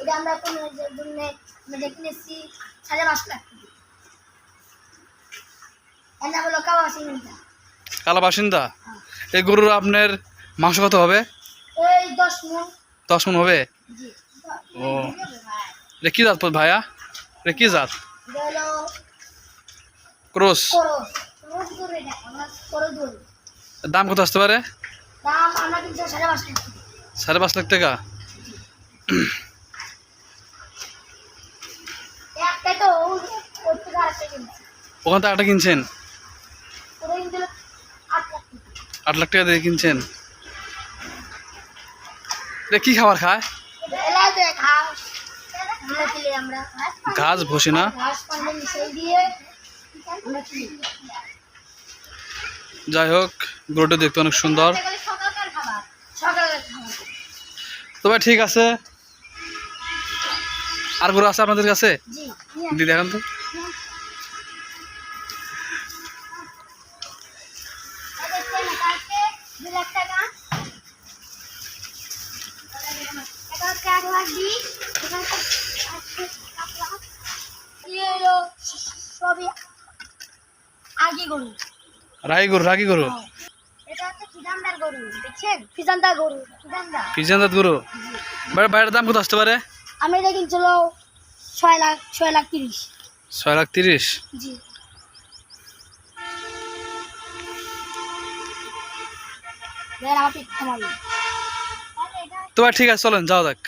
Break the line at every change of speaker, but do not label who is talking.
এটা আমরা কোনো জন্য আমরা কিনেছি সাড়ে পাঁচশো টাকা এর নাম হলো কালাবাসিন্দা
কালাবাসিন্দা হ্যাঁ। এই গরুর আপনার মাংস কত হবে?
এই দশ মন।
দশ মন হবে? ও। এটা কি জাত ভাইয়া? এটা কি জাত? ক্রোস
ক্রোস ক্রোস
দাম কত আসতে পারে?
সাড়ে পাঁচ লাখ। টাকা।
ওখান থেকে একটা কিনছেন?
আট লাখ টাকা।
আট দিয়ে কিনছেন? এটা কি খাবার খায়?
ঘাস।
ভসি না? যাই হোক, গরুটা দেখতে অনেক সুন্দর।
সকালকার খাবার সকালের খাবার
তো ভাই, ঠিক আছে। আর গরু আছে আপনাদের কাছে?
জি
দি, দেখান তো।
আগে গরু।
রাই গরু রাগি গরু।
এটা হচ্ছে গরু
বাইরের দাম কত আসতে পারে?
আমি এটা কিনছিল ছয় লাখ ছয় লাখ তিরিশ।
ছয় লাখ তিরিশ?
জি। দেখেন আমার পিঠ থামাবি।
তো ঠিক আছে চলেন যাও দেখ